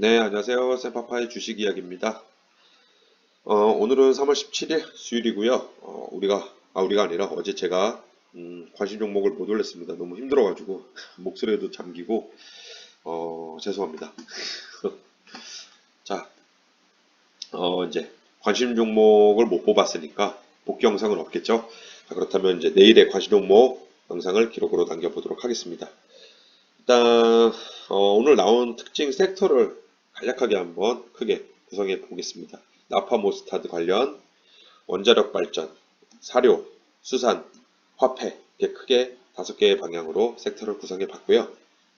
네, 안녕하세요. 샘파파의 주식 이야기입니다. 어, 오늘은 3월 17일 수요일이고요. 어, 우리가, 아, 우리가 아니라 어제 제가, 음, 관심 종목을 못 올렸습니다. 너무 힘들어가지고, 목소리에도 잠기고, 어, 죄송합니다. 자, 어, 이제, 관심 종목을 못 뽑았으니까, 복귀 영상은 없겠죠? 자, 그렇다면 이제 내일의 관심 종목 영상을 기록으로 남겨보도록 하겠습니다. 일단, 어, 오늘 나온 특징 섹터를 간략하게 한번 크게 구성해 보겠습니다. 나파 모스타드 관련, 원자력 발전, 사료, 수산, 화폐 이렇게 크게 다섯 개의 방향으로 섹터를 구성해 봤고요.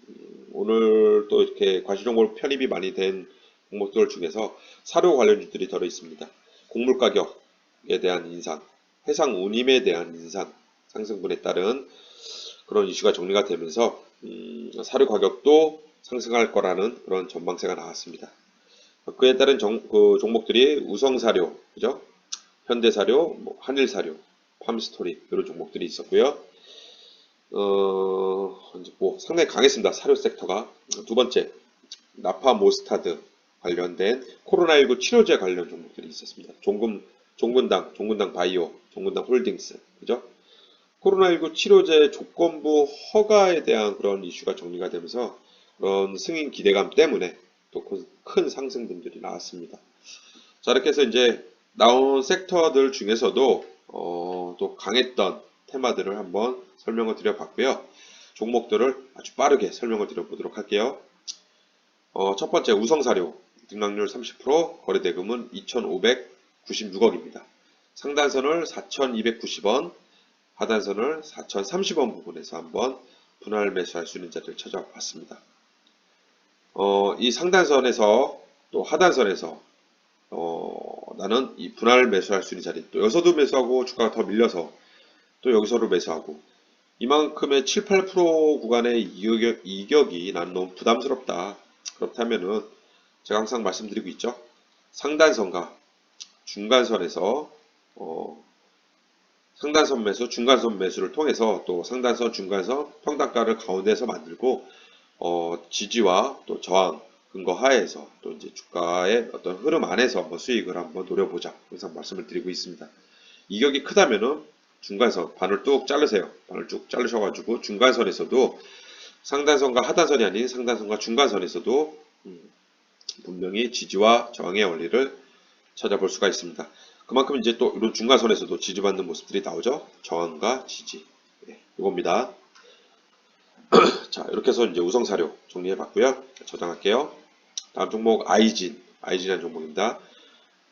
음, 오늘 또 이렇게 과시종목 편입이 많이 된 종목들 중에서 사료 관련주들이 들어 있습니다. 곡물 가격에 대한 인상, 해상 운임에 대한 인상, 상승분에 따른 그런 이슈가 정리가 되면서 음, 사료 가격도 상승할 거라는 그런 전망세가 나왔습니다. 그에 따른 정- 그 종목들이 우성사료, 그죠? 현대사료, 뭐 한일사료, 팜스토리 이런 종목들이 있었고요. 어, 뭐 상당히 강했습니다. 사료 섹터가. 두 번째, 나파모스타드 관련된 코로나19 치료제 관련 종목들이 있었습니다. 종군, 종군당, 종군당 바이오, 종군당 홀딩스, 그죠? 코로나19 치료제 조건부 허가에 대한 그런 이슈가 정리가 되면서 그런 승인 기대감 때문에 또 큰 상승분들이 나왔습니다. 자, 이렇게 해서 이제 나온 섹터들 중에서도 어, 또 강했던 테마들을 한번 설명을 드려봤고요. 종목들을 아주 빠르게 설명을 드려보도록 할게요. 어, 첫 번째 우성사료 등락률 30% 거래대금은 2,596억입니다. 상단선을 4,290원, 하단선을 4,030원 부분에서 한번 분할 매수할 수 있는 자리를 찾아봤습니다. 어, 이 상단선에서 또 하단선에서 어, 나는 이 분할 매수할 수 있는 자리 또 여기서도 매수하고 주가가 더 밀려서 또 여기서도 매수하고 이만큼의 7, 8% 구간의 이격, 이격이 나는 너무 부담스럽다. 그렇다면은 제가 항상 말씀드리고 있죠. 상단선과 중간선에서 어, 상단선 매수, 중간선 매수를 통해서 또 상단선, 중간선, 평단가를 가운데서 만들고 어, 지지와 또 저항 근거 하에서 또 이제 주가의 어떤 흐름 안에서 한번 수익을 한번 노려보자 항상 말씀을 드리고 있습니다. 이격이 크다면은 중간선 반을 뚝 자르세요. 반을 쭉 자르셔가지고 중간선에서도 상단선과 하단선이 아닌 상단선과 중간선에서도 음, 분명히 지지와 저항의 원리를 찾아볼 수가 있습니다. 그만큼 이제 또 이런 중간선에서도 지지받는 모습들이 나오죠. 저항과 지지. 네, 이겁니다. 자, 이렇게 해서 이제 우성 사료 정리해 봤고요. 저장할게요. 다음 종목 아이진. 아이진이라는 종목입니다.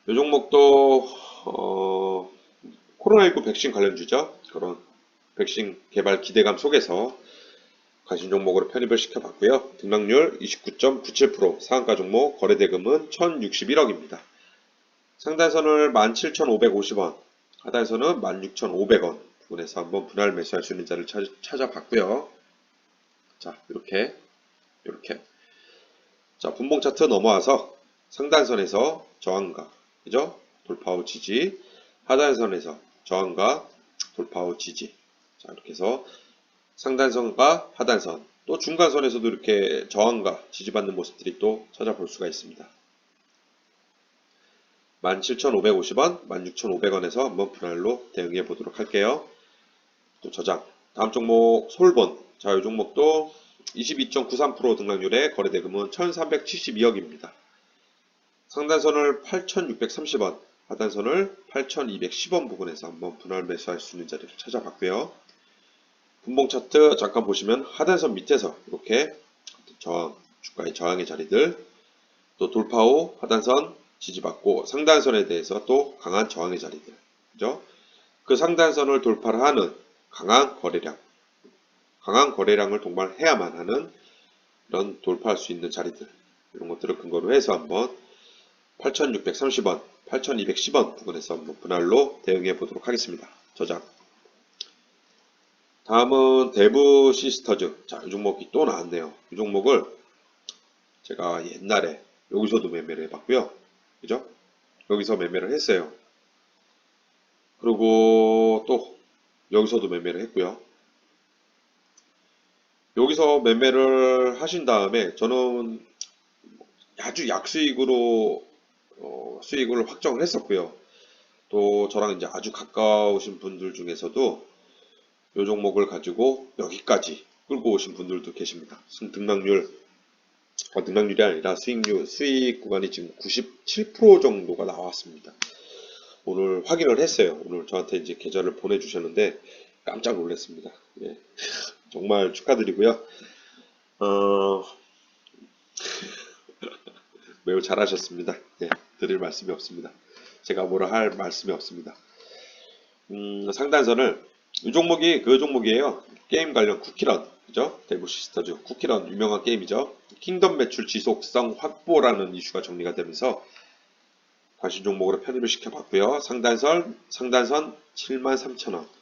이 종목도 어, 코로나19 백신 관련주죠. 그런 백신 개발 기대감 속에서 관심 종목으로 편입을 시켜봤고요. 등락률 29.97%, 상한가 종목 거래 대금은 1,061억입니다. 상단선을 17,550원, 하단선은 16,500원 부분에서 한번 분할 매수할 수 있는 자를 찾, 찾아봤고요. 자, 이렇게, 이렇게. 자, 분봉 차트 넘어와서 상단선에서 저항가, 그죠? 돌파 후 지지, 하단선에서 저항가, 돌파 후 지지. 자, 이렇게 해서 상단선과 하단선, 또 중간선에서도 이렇게 저항과 지지받는 모습들이 또 찾아볼 수가 있습니다. 17,550원, 16,500원에서 한번 분할로 대응해 보도록 할게요. 또 저장. 다음 종목 솔본. 자, 이 종목도 22.93% 등락률에 거래대금은 1,372억입니다. 상단선을 8,630원, 하단선을 8,210원 부분에서 한번 분할 매수할 수 있는 자리를 찾아봤고요. 분봉 차트 잠깐 보시면 하단선 밑에서 이렇게 저항, 주가의 저항의 자리들, 또 돌파 후 하단선 지지받고 상단선에 대해서 또 강한 저항의 자리들, 그죠? 그 상단선을 돌파를 하는 강한 거래량, 강한 거래량을 동반해야만 하는 이런 돌파할 수 있는 자리들, 이런 것들을 근거로 해서 한번 8,630원, 8,210원 부분에서 한번 분할로 대응해 보도록 하겠습니다. 저장. 다음은 대부 시스터즈. 자, 이 종목이 또 나왔네요. 이 종목을 제가 옛날에 여기서도 매매를 해봤고요. 그죠? 여기서 매매를 했어요. 그리고 또 여기서도 매매를 했고요. 여기서 매매를 하신 다음에 저는 아주 약수익으로 어, 수익을 확정을 했었고요. 또 저랑 이제 아주 가까우신 분들 중에서도 이 종목을 가지고 여기까지 끌고 오신 분들도 계십니다. 순 등락률 어, 등락률이 아니라 수익률 수익 구간이 지금 97% 정도가 나왔습니다. 오늘 확인을 했어요. 오늘 저한테 이제 계좌를 보내주셨는데 깜짝 놀랐습니다. 예. 정말 축하드리고요. 어, 매우 잘하셨습니다. 예, 드릴 말씀이 없습니다. 제가 뭐라 할 말씀이 없습니다. 음, 상단선을 이 종목이 그 종목이에요. 게임 관련 쿠키런 그죠? 데브 시스터즈 쿠키런 유명한 게임이죠. 킹덤 매출 지속성 확보라는 이슈가 정리가 되면서 관심 종목으로 편입을 시켜봤고요. 상단선 상단선 73,000원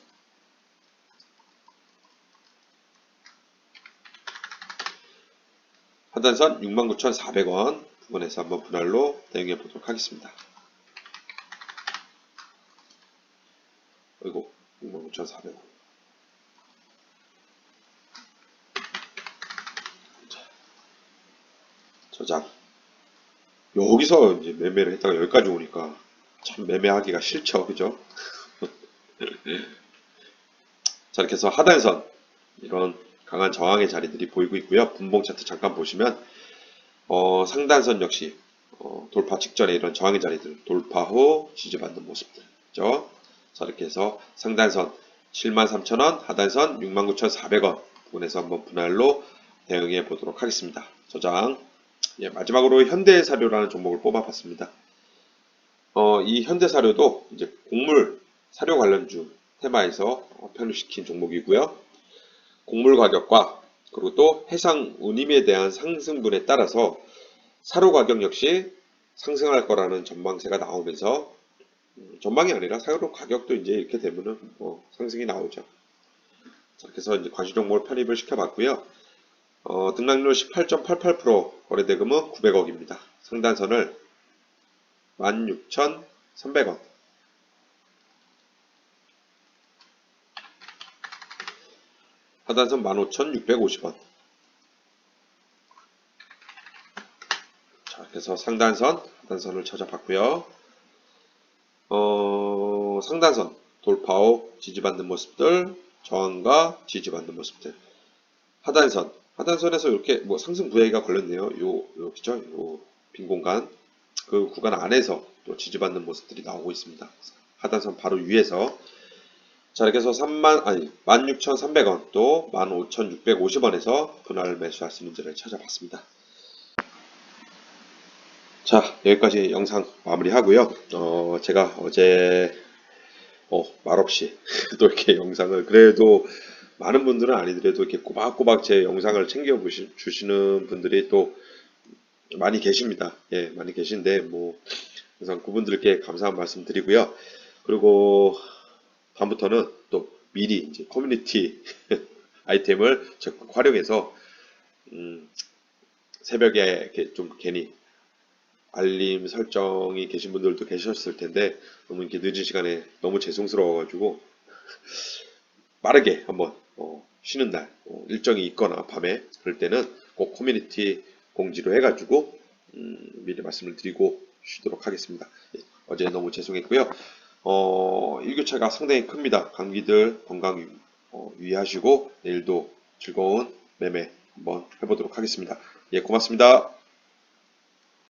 하단선 69,400원 부분에서 한번 분할로 대응해 보도록 하겠습니다. 그리고 69,400원. 저장. 여기서 이제 매매를 했다가 여기까지 오니까 참 매매하기가 싫죠. 그죠? 자, 이렇게 해서 하단선 이런 강한 저항의 자리들이 보이고 있고요. 분봉 차트 잠깐 보시면 어, 상단선 역시 어, 돌파 직전에 이런 저항의 자리들 돌파 후 지지받는 모습들 그죠? 자 이렇게 해서 상단선 73,000원 하단선 69,400원 부분에서 한번 분할로 대응해 보도록 하겠습니다. 저장 예, 마지막으로 현대사료라는 종목을 뽑아봤습니다. 어, 이 현대사료도 이제 곡물 사료 관련주 테마에서 어, 편입시킨 종목이고요. 곡물 가격과 그리고 또 해상 운임에 대한 상승분에 따라서 사료 가격 역시 상승할 거라는 전망세가 나오면서 음, 전망이 아니라 사료 가격도 이제 이렇게 되면은 뭐 상승이 나오죠. 자, 그래서 이제 과시 종목을 편입을 시켜봤고요. 어, 등락률 18.88% 거래대금은 900억입니다. 상단선을 16,300원. 하단선 15,650원. 자, 그래서 상단선, 하단선을 찾아봤고요. 어, 상단선 돌파 후 지지받는 모습들, 저항과 지지받는 모습들. 하단선, 하단선에서 이렇게 뭐 상승 부여기가 걸렸네요. 요, 여기죠? 요 빈 공간. 그 구간 안에서 또 지지받는 모습들이 나오고 있습니다. 하단선 바로 위에서 자, 이렇게 해서 3만, 아니, 16,300원 또 15,650원에서 분할 매수할 수 있는지를 찾아봤습니다. 자, 여기까지 영상 마무리하고요. 어, 제가 어제 어, 말없이 또 이렇게 영상을 그래도 많은 분들은 아니더라도 이렇게 꼬박꼬박 제 영상을 챙겨 주시는 분들이 또 많이 계십니다. 예, 많이 계신데 뭐 우선 그분들께 감사한 말씀 드리고요. 그리고 다음부터는 또 미리 이제 커뮤니티 아이템을 적극 활용해서 음, 새벽에 좀 괜히 알림 설정이 계신 분들도 계셨을 텐데 너무 이렇게 늦은 시간에 너무 죄송스러워가지고 빠르게 한번 어, 쉬는 날 어, 일정이 있거나 밤에 그럴 때는 꼭 커뮤니티 공지로 해가지고 음, 미리 말씀을 드리고 쉬도록 하겠습니다. 예, 어제 너무 죄송했고요. 어, 일교차가 상당히 큽니다. 감기들 건강 유, 어, 유의하시고 내일도 즐거운 매매 한번 해보도록 하겠습니다. 예, 고맙습니다.